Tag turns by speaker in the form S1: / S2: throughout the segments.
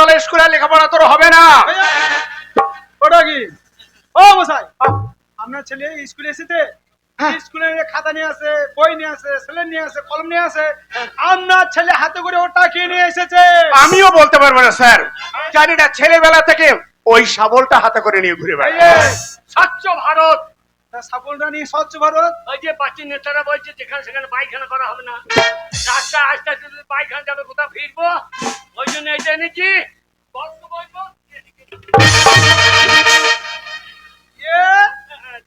S1: চলে স্কুলে লেখাপড়া তোর হবে না।
S2: ওটা কি? ও মশাই আপনার ছেলে স্কুলে এসেছে স্কুলে খাতা নিয়ে আসে বই নিয়ে আসে স্লেট নিয়ে আসে কলম নিয়ে আসে আপনার ছেলে হাতে করে ওটা কি নিয়ে এসেছে।
S1: আমিও বলতে পারব না স্যার। জানি না ছেলেবেলা থেকে ওই শাবলটা হাতে করে নিয়ে ঘুরে বেড়ায়।
S3: স্বচ্ছ ভারত।
S2: নিয়ে স্বচ্ছ ভারত।
S3: ওই যে পার্টির নেতারা বলছে যেখানে সেখানে পায়খানা করা হবে না। রাস্তা আস্তে আস্তে পায়খানা যাবে কোথাও ফিরবো? ওই জন্য এটা এনেছি বলব বলব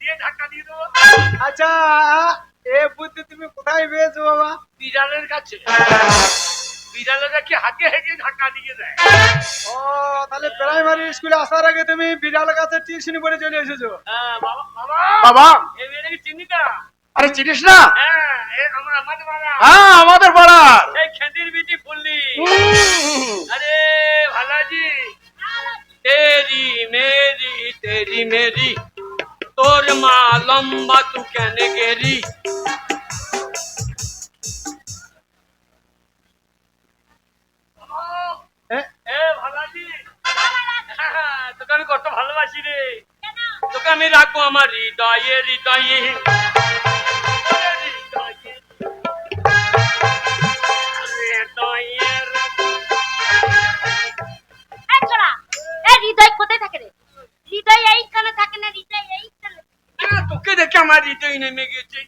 S3: দিয়ে ধাক্কা দিয়ে দেবো।
S2: আচ্ছা এ বুদ্ধি তুমি কোথায় পেয়েছ বাবা?
S3: বিড়ালের কাছে। বিড়ালেরা কি হাতে হেঁটে দিয়ে দেয়?
S2: ও তাহলে প্রাইমারি স্কুলে আসার আগে তুমি বিড়াল কাছে টিউশনি পড়ে চলে এসেছ।
S3: হ্যাঁ, বাবা এই মেয়েটাকে চিনি না
S1: আরে চিনিস না?
S3: হ্যাঁ,
S1: হ্যাঁ আমাদের পাড়ার
S3: এই খেদির বিটি ফুললি। আরে ভালাজি তেরি মেরি তেরি মেরি তোর মা লম্বা তু কেন গেরি
S2: এ,
S3: এ ভালাজি। তোকে আমি কত ভালোবাসি রে। তোকে আমি রাখব আমার হৃদয়ে হৃদয়ে।
S4: কোথায় থাকে রে? হৃদয় এইখানে থাকে না হৃদয় এইখানে।
S3: না, তোকে দেখে আমার হৃদয় নেমে গেছে।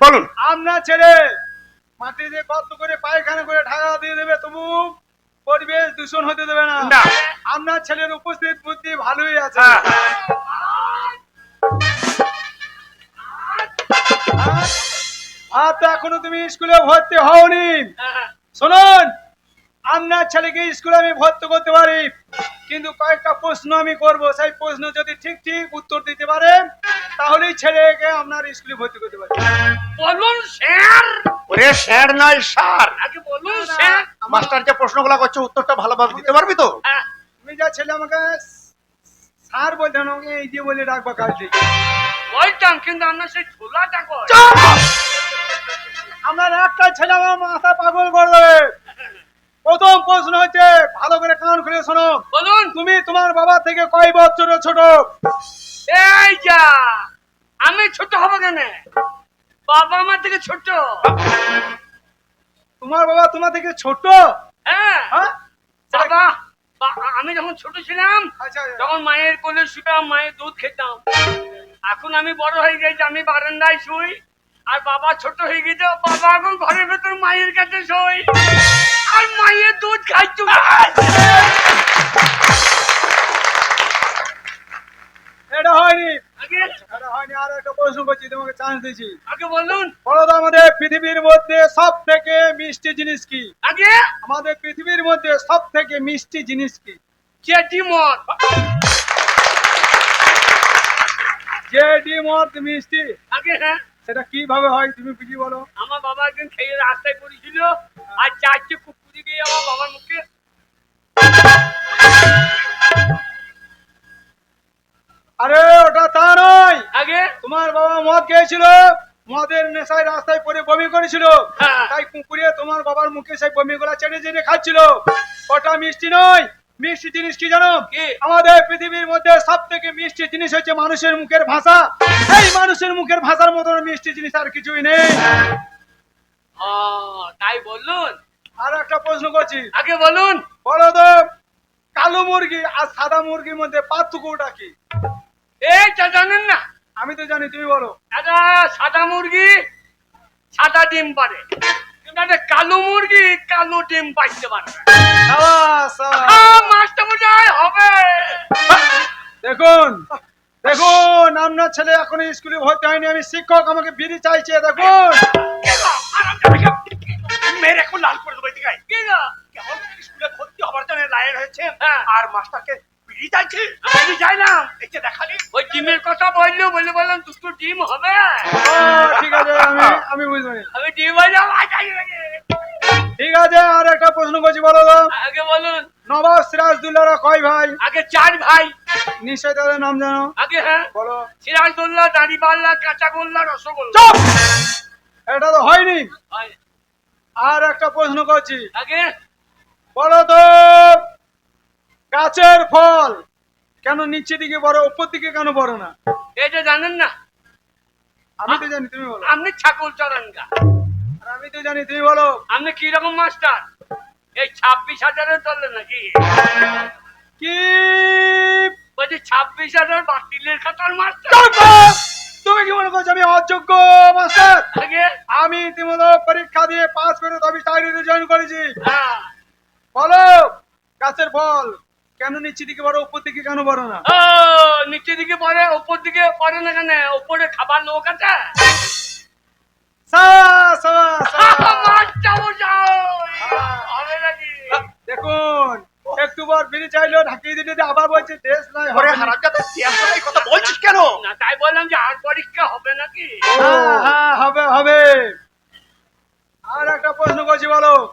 S1: বলুন।
S2: আপনার ছেলে মাটিতে গর্ত করে পায়খানা করে ঢাকা দিয়ে দেবে তবু পরিবেশ দূষণ হতে দেবে না।
S1: না।
S2: আপনার ছেলের উপস্থিত বুদ্ধি ভালোই আছে।
S1: হ্যাঁ।
S2: আর- তো এখনও তুমি স্কুলে ভর্তি হওনি।
S3: হ্যাঁ,
S2: শুনুন আপনার ছেলেকে স্কুলে আমি ভর্তি করতে পারি। কিন্তু কয়েকটা প্রশ্ন আমি করব। সেই প্রশ্ন যদি ঠিক ঠিক উত্তর দিতে পারেন তাহলেই ছেলেকে আপনার স্কুলে ভর্তি করতে পারি
S3: বলুন স্যার!
S1: ওরে স্যার নয় সার
S3: আগে বলুন স্যার।
S1: মাস্টার যে প্রশ্নগুলো করছে উত্তরটা ভালোভাবে দিতে পারবি তো?
S3: হ্যাঁ,
S2: তুমি যা ছেলে আমাকে স্যার বলতে না এই যে বলে ডাকবা কাল থেকে।
S3: বলতাম কিন্তু আপনার সেই ছোলাটা কই?
S2: আপনার একটা ছেলে আমার মাথা পাগল করে দেবে। প্রথম প্রশ্ন হচ্ছে ভালো করে কান খুলে শোনো।
S3: বলুন।
S2: তুমি তোমার বাবা থেকে কয় বছর ছোট?
S3: এই যা আমি ছোট হব কেন? বাবা আমার থেকে ছোট।
S2: তোমার বাবা তোমার থেকে ছোট?
S3: হ্যাঁ।
S2: হ্যাঁ?
S3: বাবা আমি যখন ছোট ছিলাম
S2: আচ্ছা
S3: তখন মায়ের কোলে শুতাম মায়ের দুধ খেতাম। এখন আমি বড় হয়ে গেছি আমি বারান্দায় শুই আর বাবা ছোট হয়ে গেছে বাবা এখন ঘরের ভেতর মায়ের কাছে শুই আর মায়ের দুধ খাই
S2: এটা হয়নি। এটা হয়নি আর একটা প্রশ্ন করছি তোমাকে চান্স দিচ্ছি।
S3: আগে বলুন।
S2: বলো তো আমাদের পৃথিবীর মধ্যে সব থেকে মিষ্টি জিনিস কি?
S3: আগে?
S2: আমাদের পৃথিবীর মধ্যে সব থেকে মিষ্টি জিনিস কি?
S3: চেটি মদ
S2: যে ডিমত মিষ্টি।
S3: আগে হ্যাঁ।
S2: সেটা কীভাবে হয় তুমি বুঝি বলো?
S3: আমার বাবা একদিন খেয়ে রাস্তায় পড়েছিল আর চারটে কুকুরি গিয়ে আমার বাবার মুখে।
S2: আরে ওটা তা নয়।
S3: আগে?
S2: তোমার বাবা মদ খেয়েছিল মদের নেশায় রাস্তায় পড়ে বমি করেছিল।
S3: হ্যাঁ।
S2: তাই কুকুরে তোমার বাবার মুখে সেই বমি গুলা চেটে চেটে খাচ্ছিল। ওটা মিষ্টি নয় মিষ্টি জিনিস কি জানো?
S3: কি?
S2: আমাদের পৃথিবীর মধ্যে সব থেকে মিষ্টি জিনিস হচ্ছে মানুষের মুখের ভাষা। এই মানুষের মুখের ভাষার মতন মিষ্টি জিনিস আর কিছুই নেই।
S3: তাই বলুন।
S2: আর একটা প্রশ্ন করছি।
S3: আগে বলুন।
S2: বলো তো কালো মুরগি আর সাদা মুরগির মধ্যে পার্থক্যটা কি?
S3: এইটা জানেন না।
S2: আমি তো জানি তুমি বলো।
S3: দাদা সাদা মুরগি সাদা ডিম পারে। একটা কালো মুরগি কালো ডিম পাইতে পারে না।
S2: সাবাস, সাবাস।
S3: মাস্টার মশাই হবে।
S2: দেখুন দেখুন আপনার ছেলে এখনও স্কুলে ভর্তি হয়নি আমি শিক্ষক আমাকে বিড়ি চাইছে দেখুন।
S1: মেরে এখন লাল করে দেবো এদিকে কেমন স্কুলে ভর্তি হবার জন্য লাইন হয়েছে
S3: হ্যাঁ।
S1: আর মাস্টারকে বিড়ি চাইছে?
S3: আমি যাইলাম
S1: এই যে দেখালি
S3: ডিমের কথা বলল বলে বললাম দুটো ডিম হবে।
S2: ও, ঠিক আছে আমি আমি বুঝব
S3: আমি ডিম বললাম।
S2: ঠিক আছে আর একটা প্রশ্ন করছি বলো তো।
S3: আগে বলুন।
S2: নবাব সিরাজদুল্লাহরা কয় ভাই?
S3: আগে চার ভাই।
S2: নিশ্চয় তাদের নাম জানো?
S3: আগে হ্যাঁ।
S2: বলো।
S3: সিরাজদৌল্লা দাড়িপাল্লা কাঁচাগোল্লা রসগোল্লা।
S2: এটা তো হয়নি।
S3: হয়।
S2: আর একটা প্রশ্ন করছি।
S3: আগে।
S2: বলো তো গাছের ফল কেন নিচের দিকে বড় উপর দিকে কেন বড় না?
S3: এটা জানেন না?
S2: আমি তো জানি তুমি বলো।
S3: আপনি ছাগল চরানগা
S2: আর আমি তো জানি তুমি বলো।
S3: আপনি কি রকম মাস্টার? এই ছাব্বিশ হাজারের চলে নাকি?
S2: কি?
S3: বলছি ছাব্বিশ হাজার বাতিলের খাতার মাস্টার।
S2: তুমি কি মনে করছ আমি অযোগ্য মাস্টার? আমি ইতিমধ্যে পরীক্ষা দিয়ে পাস করে তবে চাকরিতে জয়েন করেছি।
S3: হ্যাঁ।
S2: বলো গাছের ফল। কেন নিচে দিকে বড় উপর দিকে কেন বড় না?
S3: ও নিচের দিকে পড়ে উপর দিকে পড়ে না কেন? উপরে খাবার লোক আছে?
S2: দেখুন পর চাইলো ঢাকিয়ে দিতে আবার বলছে ড্রেস নাই
S1: ওরে
S2: না।
S1: এই কথা বলছিস কেন?
S3: না তাই বললাম যে আর পরীক্ষা হবে নাকি?
S2: হ্যাঁ, হ্যাঁ, হবে হবে। আর একটা প্রশ্ন করছি বলো।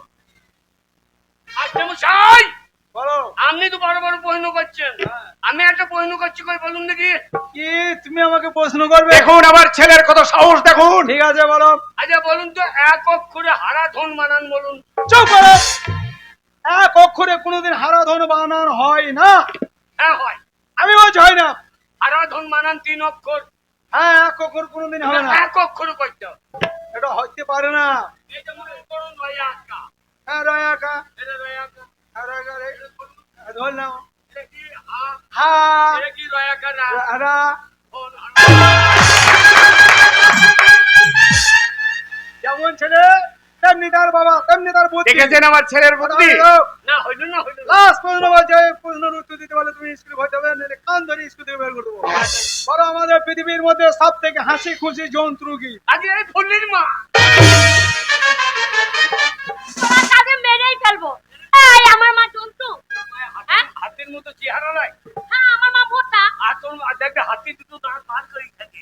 S3: মশাই!
S2: বলো
S3: আপনি তো বড় বড় প্রশ্ন করছেন আমি একটা প্রশ্ন করছি কই বলুন দেখি।
S2: কি? তুমি আমাকে প্রশ্ন করবে?
S1: দেখুন আমার ছেলের কত সাহস দেখুন।
S2: ঠিক আছে বলো।
S3: আচ্ছা বলুন তো এক অক্ষরে হারা ধন বানান বলুন।
S2: চুপ করো। এক অক্ষরে কোনোদিন হারাধন বানান হয় না।
S3: হ্যাঁ হয়।
S2: আমি বলছি হয় না।
S3: হারা ধন বানান তিন অক্ষর।
S2: হ্যাঁ এক অক্ষর কোনোদিন হবে না।
S3: এক অক্ষর করতে
S2: এটা হইতে পারে না।
S3: এই যেমন করুন রয়া আঁকা।
S2: হ্যাঁ রয়
S3: এটা রয়া আঁকা।
S2: হ্যাঁ। হ্যাঁ,
S3: এটা
S2: হ্যাঁ
S3: এটা আঁকা। না।
S2: যেমন ছেলে তেমনি তার বাবা তেমনি তার বুদ্ধি
S1: দেখেছেন আমার ছেলের বুদ্ধি?
S3: না হইল না হইল
S2: লাস্ট প্রশ্ন বলছে প্রশ্নের উত্তর দিতে পারলে তুমি স্কুলে ভয় যাবে নাহলে কান ধরে স্কুল থেকে বের করে দেবো। বলো আমাদের পৃথিবীর মধ্যে সব থেকে হাসি খুশি জন্তু কি?
S3: আগে এই ফুলির মা।
S4: তোমার কাজে মেরেই ফেলব। আমার মা জন্তু হ্যাঁ?
S3: হাতির মতো চেহারা নাই।
S4: হ্যাঁ আমার মা ভোটা
S3: আর তোর মা দেখবে হাতি দুটো দাঁত বার করে থাকে।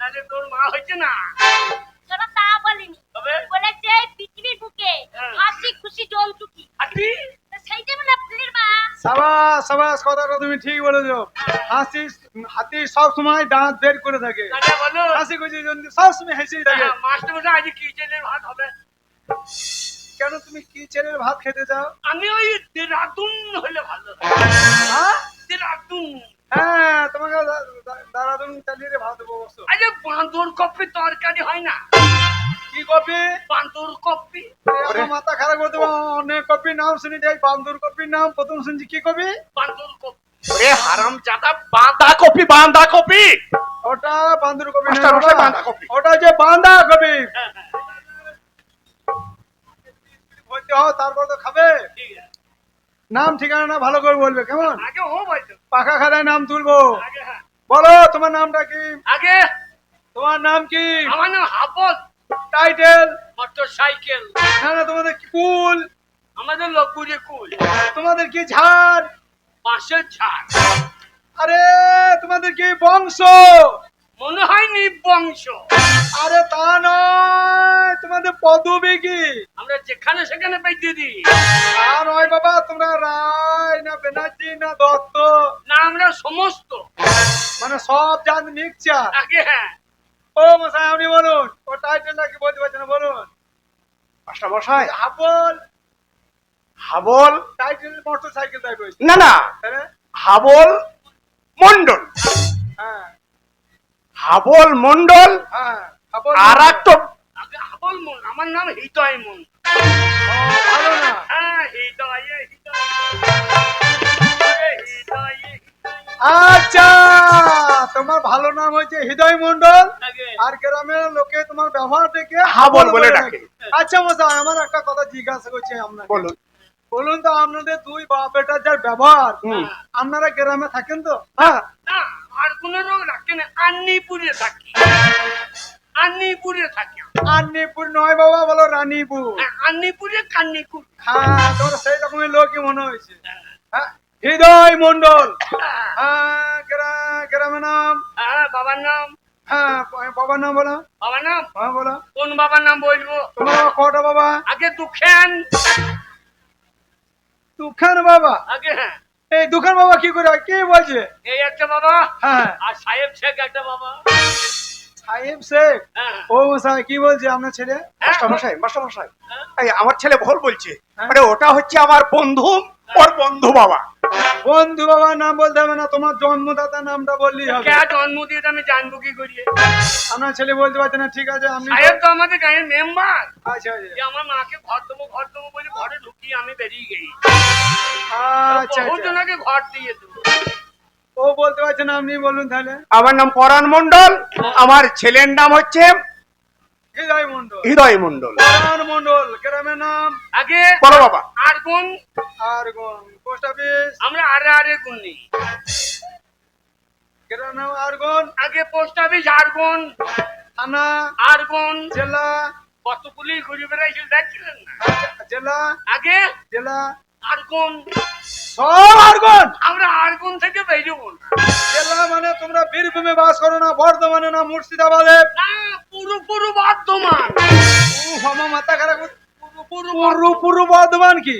S3: তাহলে তোর মা হয়েছে না?
S4: সেটা তা বলিনি।
S3: তবে?
S4: বলেছে পৃথিবীর বুকে
S3: হ্যাঁ।
S4: হাসি খুশি জন্তু কি?
S3: হাতি
S4: বলে
S2: সাবাস সাবাস কথাটা তুমি ঠিক বলেছ। হাসি হাতি সব সময় দাঁত বের করে থাকে। হাসি খুশি জন্তু সব সময় হেসেই থাকে।
S3: হ্যাঁ, মাস্টার মশাই আজ কি ভাত হবে।
S2: কেন তুমি কি ছেলের ভাত খেতে চাও?
S3: আমি ওই দেরাদুন হলে ভালো হ্যাঁ? দেরাদুন।
S2: হ্যাঁ তোমাকে দাঁড়াদুন চালিয়ে ভাত দেবো অবশ্য।
S3: আরে বাঁদর কপি তরকারি হয় না।
S2: কি কপি?
S3: বাঁদর কপি।
S2: আমার মাথা খারাপ করে দেবো। অনেক কপির নাম শুনি যাই বান্দুর কপির নাম প্রথম শুনছি কি কপি?
S3: বাঁদর কপি।
S1: ওরে হারামজাদা বাঁধা কপি বাঁধা কপি।
S2: ওটা বান্দুর কপি ওটা-
S1: বাঁধাকপি।
S2: ওটা যে বাঁধা কপি। বলতে হয় তারপর তো খাবে? নাম ঠিকানা না ভালো করে বলবে কেমন?
S3: আগে ও বলতো
S2: পাখা খাতায় নাম তুলবো।
S3: আগে হ্যাঁ।
S2: বলো তোমার নামটা কি?
S3: আগে।
S2: তোমার নাম কি?
S3: আমার নাম
S2: টাইটেল
S3: মোটর সাইকেল
S2: না না তোমাদের কি কুল?
S3: আমাদের লকুরে কুল।
S2: তোমাদের কি ঝাড়?
S3: বাঁশের ঝাড়।
S2: আরে তোমাদের কি বংশ?
S3: মনে হয় নিবংশ।
S2: আরে তা নয় তোমাদের পদবী কি?
S3: আমরা যেখানে সেখানে পাইতে দিই
S2: তা নয় বাবা তোমরা রায় না ব্যানার্জি না দত্ত?
S3: না আমরা সমস্ত।
S2: মানে সব জাত মিক্সচার।
S3: আগে হ্যাঁ।
S2: ও মশাই আপনি বলুন ও টাইটেলটা কি বলতে পারছেন না বলুন।
S1: মাস্টার মশাই।
S2: হাবল।
S1: হাবল?
S2: টাইটেল মোটর সাইকেল তাই বলছি
S1: না। না হাবল মন্ডল
S2: হ্যাঁ।
S1: হাবল মন্ডল
S2: হ্যাঁ
S1: আর একটা
S3: হাবল মন আমার নাম হৃদয় মন।
S2: ও, ভালো না
S3: হৃদয়ে হৃদয়ে হৃদয়ে
S2: আচ্ছা তোমার ভালো নাম হয়েছে হৃদয় মন্ডল আর গ্রামের লোকে তোমার ব্যবহার দেখে
S1: হাবল বলে ডাকে।
S2: আচ্ছা মশাই আমার একটা কথা জিজ্ঞাসা করছি আপনাকে।
S1: বলুন।
S2: বলুন তো আপনাদের দুই বাপ বেটার যার ব্যবহার
S1: হুম।
S2: আপনারা গ্রামে থাকেন তো?
S1: হ্যাঁ।
S3: আর কোন রোগ রাখে না আন্নিপুরে থাকি। আন্নিপুরে থাকি।
S2: আন্নিপুর নয় বাবা বলো রানীপুর।
S3: হ্যাঁ, আন্নিপুরে কান্নিপুর
S2: হ্যাঁ তোমার সেই রকমের লোকই মনে হয়েছে। হ্যাঁ। হৃদয় মন্ডল হ্যাঁ। গ্রা- গ্রামের নাম?
S3: হ্যাঁ বাবার নাম।
S2: হ্যাঁ বাবার নাম বলো।
S3: বাবার নাম?
S2: হ্যাঁ বলো।
S3: কোন বাবার নাম বলব?
S2: তোমার কটা বাবা?
S3: আগে দুঃখেন।
S2: দুখান বাবা?
S3: আগে হ্যাঁ।
S2: এই দুখান বাবা কি করে কি বলছে?
S3: এই একটা বাবা।
S2: হ্যাঁ।
S3: আর সাহেব শেখ একটা বাবা।
S2: সাহেব শেখ
S3: হ্যাঁ।
S2: ও মশাই কি বলছে আপনার ছেলে?
S1: মাস্টারমশাই মাস্টারমশাই
S3: হ্যাঁ?
S1: এই আমার ছেলে ভুল বলছে।
S2: হ্যাঁ?
S1: আরে ওটা হচ্ছে আমার বন্ধু ওর বন্ধু বাবা।
S2: বন্ধু বাবার নাম বলতে হবে না তোমার জন্মদাতা নামটা বললেই হবে।
S3: কে জন্ম দিয়ে আমি জানব কি করিয়ে?
S2: আমার ছেলে বলতে পারছে না ঠিক আছে আমি
S3: সাহেব তো আমাদের গায়ের মেম্বার।
S2: আচ্ছা আচ্ছা।
S3: আমার মাকে ঘর দেবো ঘর দেবো বলে ঘরে ঢুকিয়ে আমি বেরিয়ে গেই
S2: আচ্ছা
S3: বহু
S2: আচ্ছা
S3: জনকে ঘর দিয়ে দেবো।
S2: ও বলতে পারছে না আপনি বলুন তাহলে।
S1: আমার নাম পরাণ মন্ডল আমার ছেলের নাম হচ্ছে
S2: হৃদয় মন্ডল
S1: হৃদয় মন্ডল
S2: গ্রামের নাম?
S3: আগে
S1: বলো বাবা।
S3: আর গুণ
S2: আর পোস্ট অফিস?
S3: আমরা আরে আরে গুণ নেই।
S2: গ্রামের নাম আরগন?
S3: আগে পোস্ট অফিস আর গুণ
S2: থানা?
S3: আর গুণ
S2: জেলা?
S3: কত পুলিশ ঘুরে বেড়াইছিল দেখছিলেন না?
S2: জেলা?
S3: আগে?
S2: জেলা?
S3: আর গুণ
S2: সব আরগন!
S3: আমরা আর গুণ থেকে বেরোবো। না
S2: জেলা মানে তোমরা বীরভূমে বাস করো না বর্ধমানে না মুর্শিদাবাদে?
S3: পুরো পুরো বর্ধমান।
S2: আমার মাথা খারাপ
S3: পুরো পুরো
S2: পূর্ব পূর্ব বর্ধমান কি?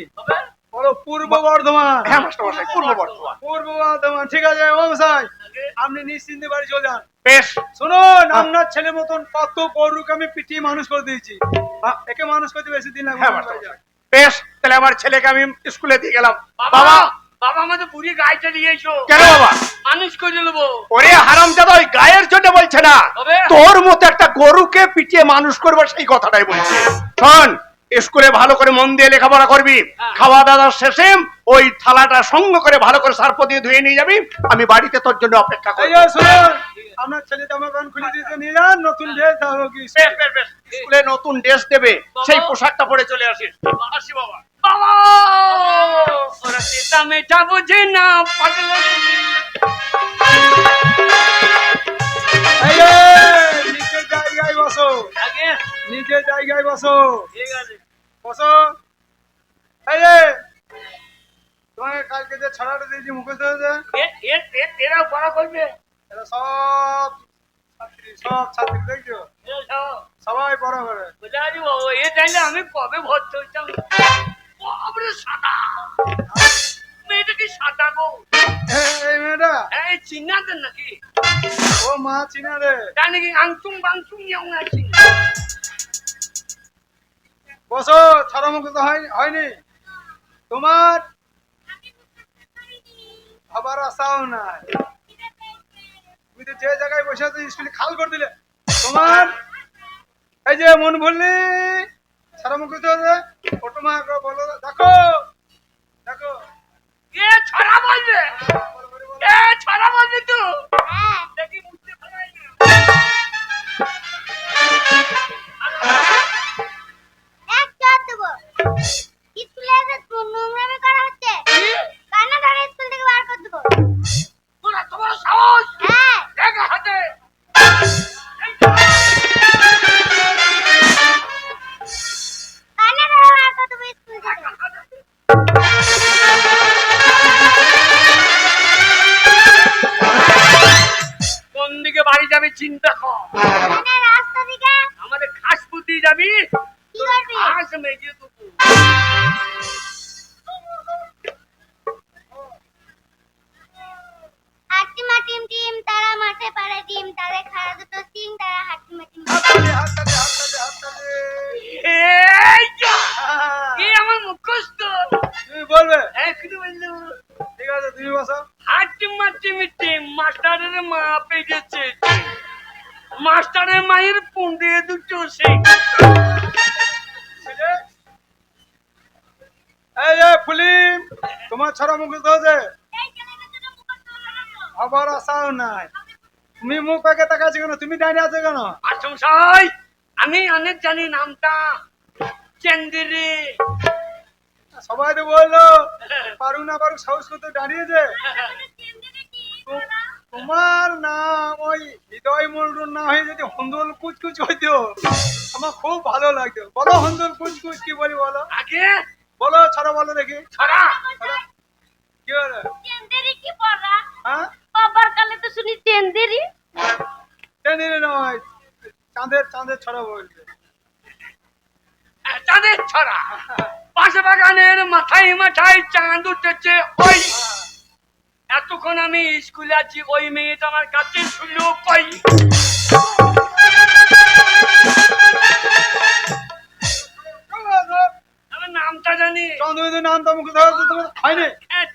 S2: বলো পূর্ব বর্ধমান।
S1: হ্যাঁ মাস্টারমশাই পূর্ব বর্ধমান।
S2: পূর্ব বর্ধমান ঠিক আছে আপনি নিশ্চিন্তে বাড়ি চলে যান।
S1: বেশ।
S2: শুনুন আপনার ছেলে মতন কত গরুকে আমি পিটিয়ে মানুষ করে দিয়েছি। একে মানুষ করতে বেশি দিন লাগবে
S1: হ্যাঁ বেশ তাহলে আমার ছেলেকে আমি স্কুলে দিয়ে গেলাম।
S3: বাবা
S1: বাবা!
S3: আমাদের বুড়ি গাইটা নিয়ে এসো।
S1: কেন বাবা?
S3: মানুষ করে নেব।
S1: ওরে হারাম দাদা ওই গায়ের জন্য বলছে না। তোর মতো একটা গরুকে পিটিয়ে মানুষ করব সেই কথাটাই বলছে। শোন স্কুলে ভালো করে মন দিয়ে লেখাপড়া করবি।
S3: হ্যাঁ।
S1: খাওয়া দাওয়ার শেষে ওই থালাটা সঙ্গ করে ভালো করে সার্প দিয়ে ধুয়ে নিয়ে যাবি। আমি বাড়িতে তোর জন্য অপেক্ষা করব।
S2: আপনার ছেলে জামা প্যান্ট খুলে দিতে নিয়ে যান নতুন ড্রেস দাও কি।
S1: স্কুলে নতুন ড্রেস দেবে সেই পোশাকটা পরে চলে আসিস
S3: আসি বাবা। বাবা! ওরা চেতা মেটা বোঝে না পাগল।
S2: নিজের জায়গায় বসো।
S3: আগে?
S2: নিজের জায়গায় বসো।
S3: ঠিক আছে।
S2: বসো। এই তোমাকে কালকে যে ছড়াটা দিয়েছি
S3: এ- এরা পড়া করবে।
S2: এরা সব সব ছাত্রী, দেখছ? সবাই পড়া করে।
S3: এ চাইলে আমি কবে ভর্তি হইতাম নাকি
S2: ও মা চিনা রে।
S3: জানি কি আংচুং বাংচুং ইয়ং আছি
S2: বসো ছড়া মুখস্থ হয় হয়নি। তোমার আবার আসাও নাই। তুমি তো যে জায়গায় বসে আছো স্কুলে খাল করে দিলে। তোমার এই যে মন ভুললি সারা মুখ ওটো মা একবার বলো দেখো দেখো।
S3: এ ছড়া বলবে।
S2: বলো, বলো, বলো।
S3: এ ছড়া বলবে তো?
S4: হ্যাঁ।
S3: দেখি চিন্তা কর এই যে
S2: ফুলিম তোমার ছড়া মুখস্থ হয়েছে আবার আসাও নাই। তুমি মুখ পেকে তাকাচ্ছি কেন? তুমি ডাইনে আছো কেন?
S3: আমি অনেক জানি নামটা। চেন্দিরি।
S2: সবাই তো বলল পারুক না পারুক সাহস করতে দাঁড়িয়েছে তোমার নাম ওই হৃদয় মন্ডল না হয়ে যদি হন্দল কুচকুচ হইতো আমার খুব ভালো লাগতো। বলো হন্দল কুচকুচ কি বলি বলো?
S3: আগে
S2: বলো ছড়া বলো দেখি।
S3: ছড়া।
S2: কি বলে?
S4: চেন্দেরি কি পড়া?
S2: হ্যাঁ?
S4: বাবার কালে তো শুনি চেন্দেরি।
S2: জানি নয় চাঁদের চাঁদের ছড়া বলবে
S3: চাঁদের ছড়া। পাঁচ বাগানের মাথায় মাথায় চাঁদ উঠেছে ওই। এতক্ষণ আমি স্কুলে আছি ওই মেয়েটা আমার কাছে শুনলো কই নামটা জানি
S2: নাম তো মুখে ধরা তোমার হয়নি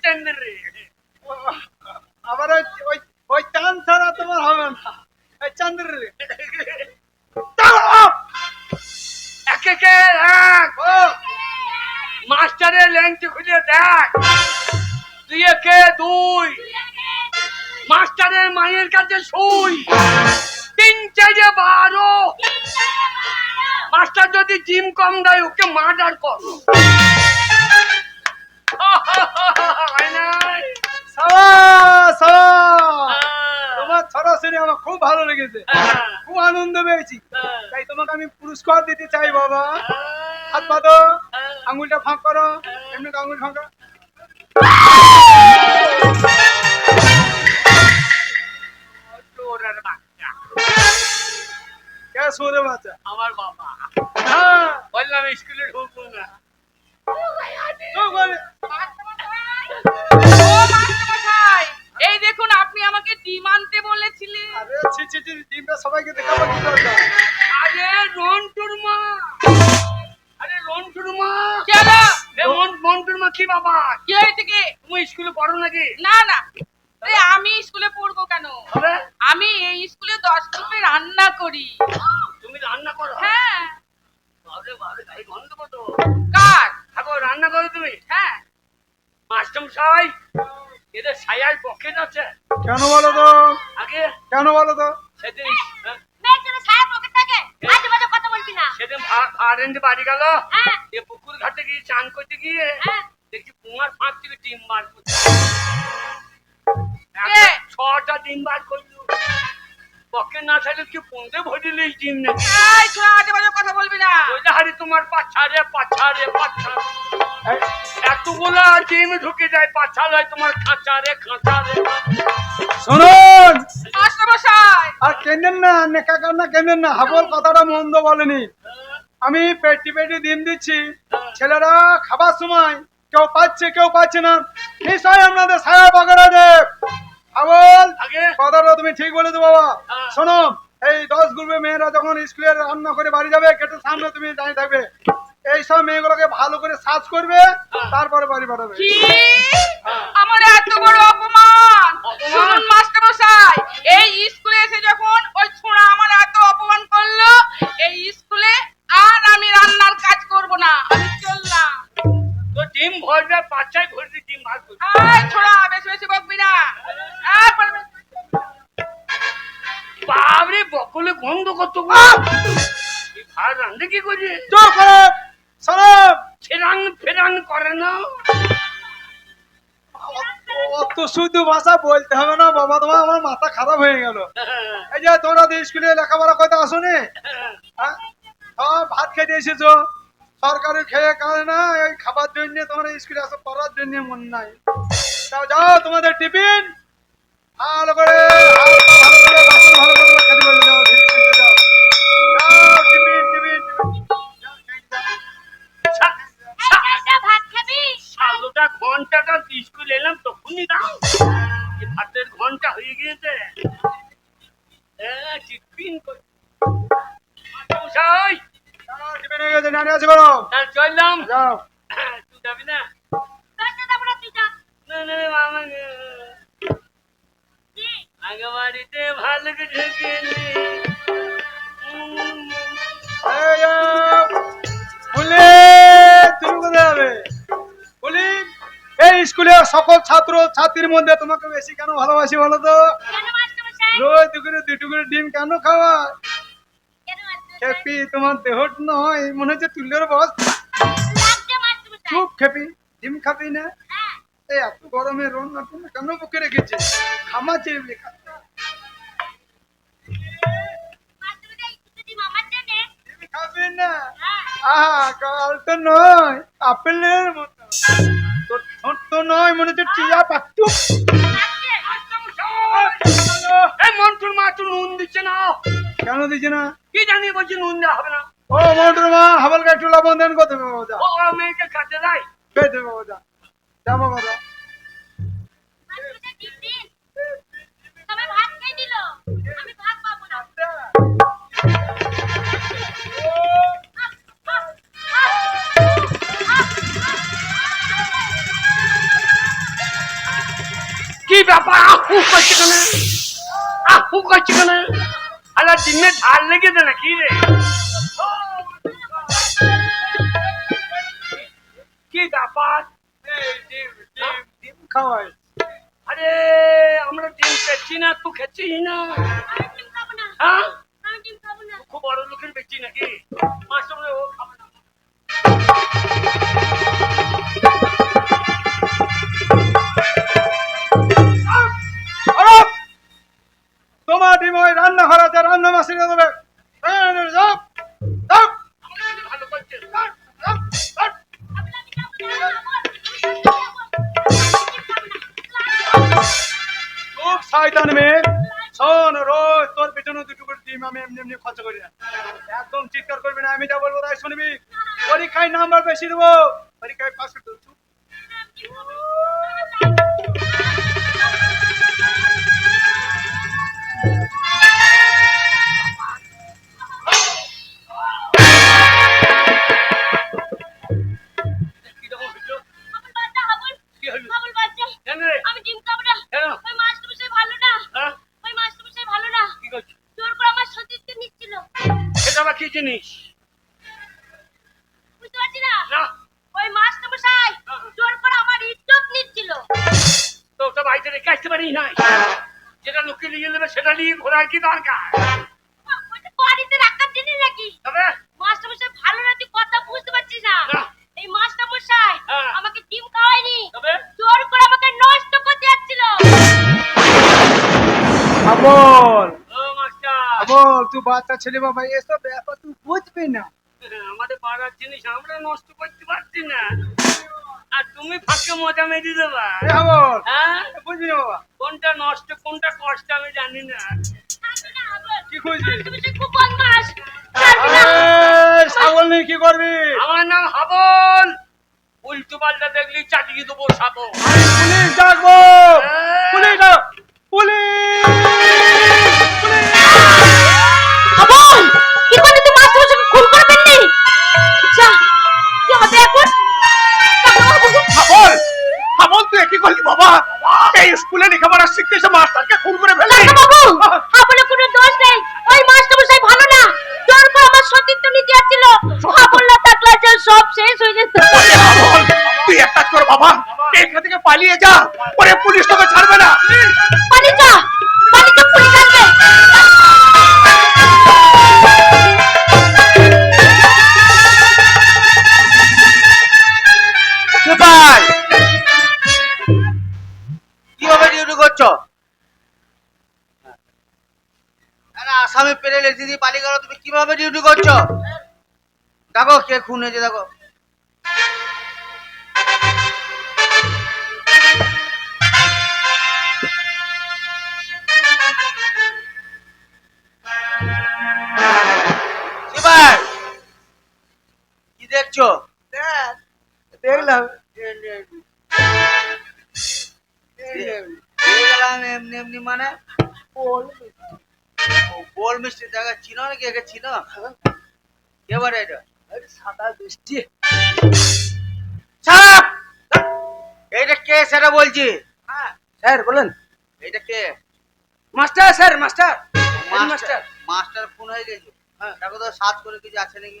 S3: চন্দ্রে
S2: আবার ওই ওই ওই চাঁদ ছাড়া তোমার হবে না। ওই চন্দ্র
S3: এক একে এক মাস্টারের ল্যাংটি খুলে দেখ। দুই একে দুই। মাস্টারের মায়ের কাছে শুই। তিন চারে বারো। মাস্টার যদি জিম কম দেয় ওকে মার্ডার কর। হয়।
S2: আমার খুব ভালো লেগেছে।
S3: হ্যাঁ,
S2: খুব আনন্দ পেয়েছি।
S3: হ্যাঁ,
S2: তাই তোমাকে আমি পুরস্কার দিতে চাই বাবা। হাত পাতো। আঙুলটা ফাঁক করো। এমনি আঙুল ফাঁকা।
S3: আমার বাবা। বললাম স্কুলে ঢুকবো না।
S5: এই দেখুন আপনি আমাকে ডিম আনতে বলেছিলেন।
S2: আরে ছি ছি ছি ডিমটা সবাইকে দেখাবো কি দরকার
S3: আরে রন্টুর মা। আরে রন্টুর মা।
S5: কেন
S3: এ মন- মন্টুর মা কি বাবা?
S5: কি হয়েছে কি
S3: তুমি স্কুলে পড়ো নাকি?
S5: না না। আমি স্কুলে পড়ব কেন? আমি এই স্কুলে দশ গ্রুপে রান্না করি।
S3: তুমি রান্না করো?
S5: হ্যাঁ। কার?
S3: থাকো রান্না করো তুমি।
S5: হ্যাঁ।
S3: মাস্টার মশাই এদের সায়ার পকেট আছে।
S2: কেন বলো তো?
S3: আগে?
S2: কেন বলো তো?
S3: সেদিন হ্যাঁ, সেদিন ভাড়েন্ট বাড়ি গেল।
S4: হ্যাঁ।
S3: এ পুকুর ঘাটে গিয়ে চান করতে গিয়ে
S4: হ্যাঁ।
S3: দেখছি কুমার ফাঁক থেকে ডিম বার করছে। ছটা ডিম বার করল। না থাকলে কি পৌঁছে ভরিলে এই ডিম নাকি
S5: এই ছোড়া আজে বাজে কথা বলবি না।
S3: ওইটা হারি তোমার পাছা রে পাছা রে পাছা এতগুলা ঢুকে যায় পাছা লয় তোমার খাঁচা রে খাঁচা রে
S2: শুনুন
S5: মাস্টারমশাই
S2: আর কেনেন না নেকা কান্না কেনেন না হাবল কথাটা মন্দ বলেনি। আমি পেটি পেটি দিন দিচ্ছি। ছেলেরা খাবার সময় কেউ পাচ্ছে কেউ পাচ্ছে না। নিশ্চয় আপনাদের ছায়া বাগারা দেব।
S3: আগে?
S2: কথাটা তুমি ঠিক বলেছ বাবা।
S3: হ্যাঁ।
S2: শোনো এই দশ গ্রুপে মেয়েরা যখন স্কুলে রান্না করে বাড়ি যাবে গেটের সামনে তুমি দাঁড়িয়ে থাকবে। এই সব মেয়েগুলোকে ভালো করে সার্চ করবে তারপরে বাড়ি পাঠাবে।
S5: কি? আমার এত বড় অপমান? শুনুন মাস্টারমশাই এই স্কুলে এসে যখন ওই ছোঁড়া আমার এত অপমান করল এই স্কুলে আর আমি রান্নার কাজ করব না আমি চললাম।
S3: তো ডিম ভরবে পাছায় ভরবে ডিম করবে
S5: আয় ছোড়া বেশি বেশি বকবি না।
S3: বাবরে বকলে গন্ধ কত ভাত রান্ধে কি করে?
S2: চুপ করো। সরব
S3: ফেরান ফেরান করে না।
S2: অত শুদ্ধ ভাষা বলতে হবে না বাবা তোমার আমার মাথা খারাপ হয়ে গেল। এই যে তোমরা তো স্কুলে লেখাপড়া করতে আসোনি? হ্যাঁ? সব ভাত খেতে এসেছ? সরকারি খেয়ে কারণে না এই খাবার জন্য তোমরা স্কুলে আসো পড়ার জন্য মন নাই। যাও যাও তোমাদের টিফিন। ভালো করে
S3: ঘন্টাটা স্কুল এলাম তখনই দাও। ভাতের ঘণ্টা হয়ে গিয়েছে। হ্যাঁ, চললাম তুই যাবি না ভালো
S2: স্কুলে সকল ছাত্র ছাত্রীর মধ্যে তোমাকে বেশি কেন ভালোবাসি বলো তো? রোজ দুপুরে দুটো করে ডিম কেন খাওয়া খেপি তোমার দেহ নয় মনে হচ্ছে তুলের বস খুব খেপি ডিম খাবি না?
S4: হ্যাঁ।
S2: এই এত গরমে রান্না তুমি কেন বুকে রেখেছে? লেখা। ডিম খাবি না?
S4: হ্যাঁ।
S2: আহা কাল তো নয় আপেলের মতো। তোর ঠোঁট তো নয় মনে হচ্ছে
S3: মন্টুর মা একটু নুন দিচ্ছে না।
S2: কেন দিছে না?
S3: কি জানি বলছি নুন দেওয়া হবে না।
S2: ও মন্টুর মা হাবলকে একটু লবণ দেন কত দেবে বাবা? যা।
S3: ও ও মেয়েকে দেয়।
S2: পেয়ে দেবে বাবা যা। যা বাবা। যা
S4: আমি
S3: কি ব্যাপার? আহু করছে কেন আহু করছে কেন আলা দিনে ঝাল লেগেছে না কি রে কি ব্যাপার
S2: ডিম খাওয়াই
S3: আরে আমরা ডিম পেয়েছি না তুই খেয়েছিস না
S4: আমি ডিম খাব না
S3: হ্যাঁ ঘোরার কি দরকার?
S4: বাড়িতে রাখার জিনিস নাকি।
S3: তবে?
S4: মাস্টারমশাই ভালো না তুই কথা বুঝতে পারছিস না। এই মাস্টারমশাই
S3: হ্যাঁ।
S4: আমাকে ডিম খাওয়ায়নি।
S3: তবে?
S4: জোর করে আমাকে নষ্ট করতে যাচ্ছিল।
S2: আবল
S3: ও
S2: তুই বাচ্চা ছেলে বাবা এসব ব্যাপার তুই বুঝবি না।
S3: আমাদের পাড়ার জিনিস আমরা নষ্ট করতে পারছি না। আর তুমি ফাঁকে মজা মেরে দেবা। হ্যাঁ?
S2: বুঝবি না বাবা।
S3: কোনটা নষ্ট কোনটা কষ্ট আমি জানি না।
S2: কি খুঁজছিস
S4: না।
S2: ছাগল নিয়ে কি করবি?
S3: আমার নাম হাবল। উল্টো পাল্টা দেখলি চাটিয়ে দেবো সাবো
S2: পুলিশ ডাকবো। পুলিশ ডাক। পুলিশ। পুলিশ
S4: কি করলি তুই মাস্টারমশাইকে খুন করে ফেললি যা কি হবে এখন?
S1: কি করলি বাবা। এই স্কুলে লেখাপড়া শিখতে এসে মাস্টারকে খুন করে ফেললি।
S4: বাবু আবলে কোনো দোষ নেই। ওই মাস্টারমশাই ভালো না। জোর করে আমার সতীর্থ নিতে যাচ্ছিল আবল না থাকলে আজ সব শেষ হয়ে যেত
S1: তুই এক কাজ কর বাবা। এখান থেকে পালিয়ে যা। পরে পুলিশ তোকে ছাড়বে না।
S4: পানি যা। পানি তো পুলিশ আসবে।
S6: পেরে লেখি পালিয়ে গেল তুমি কীভাবে ডিউটি করছ? দেখো কে খুন হয়েছে দেখো। কি দেখছ?
S2: দেখলাম।
S6: দেখলাম এমনি এমনি মানে? ও, বোল মিষ্টি জায়গা চিনো নাকি একে? চিনো? কে বলে এটা?
S2: সাদা
S6: ছাড়! এইটা কে সেটা বলছি?
S2: স্যার বলেন।
S6: এইটা কে?
S2: Master sir master.
S6: Master master. Phone হয়ে গেছে। দেখো তো সার্চ করে কিছু আছে নাকি?